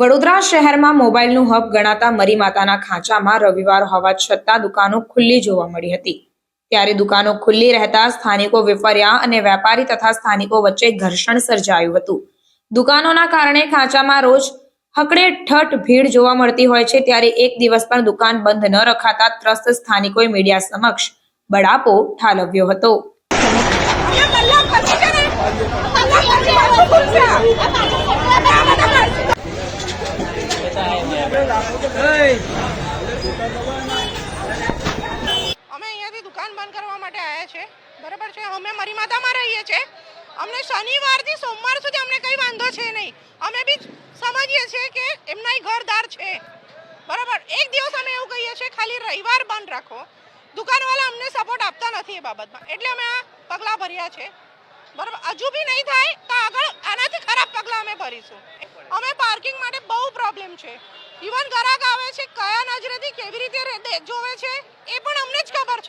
વડોદરા શહેરમાં મોબાઈલનું હબ ગણાતા મરી માતાના ખાંચામાં રવિવાર હોવા છતાં દુકાનો ખુલ્લી જોવા મળી હતી. ત્યારે દુકાનો ખુલ્લી રહેતા સ્થાનિકો વિફર્યા અને વેપારી તથા સ્થાનિકો વચ્ચે ઘર્ષણ સર્જાયું હતું. દુકાનોના કારણે ખાંચામાં રોજ હકડે ઠઠ ભીડ જોવા મળતી હોય છે ત્યારે એક દિવસ પણ દુકાન બંધ ન રખાતા ત્રસ્ત સ્થાનિકોએ મીડિયા સમક્ષ બડાપો ઠાલવ્યો હતો. અમે અહીંયાથી દુકાન બંધ કરવા માટે આવ્યા છે. બરાબર છે? અમે મારી માતામાં રહીએ છીએ. અમને શનિવારથી સોમવાર સુધી અમને કંઈ વાંધો છે નહીં. અમે બી સમજીએ છીએ કે એમના ઘરદાર છે. બરાબર? એક દિવસ અમે એવું કહીએ છીએ, ખાલી રવિવાર બંધ રાખો. દુકાનવાળા અમને સપોર્ટ આપતા નથી એ બાબતમાં. એટલે અમે આ પગલાં ભર્યા છે. બરાબર? હજુ બી નહીં થાય તો આગળ આનાથી ખરાબ પગલાં અમે ભરીશું. અમે પાર્કિંગ માટે પ્રોબ્લેમ છે? ઇવન ગ્રાહક આવે છે, કયા નજરેથી કેવી રીતે જોવે છે? એ પણ અમને જ ખબર છે.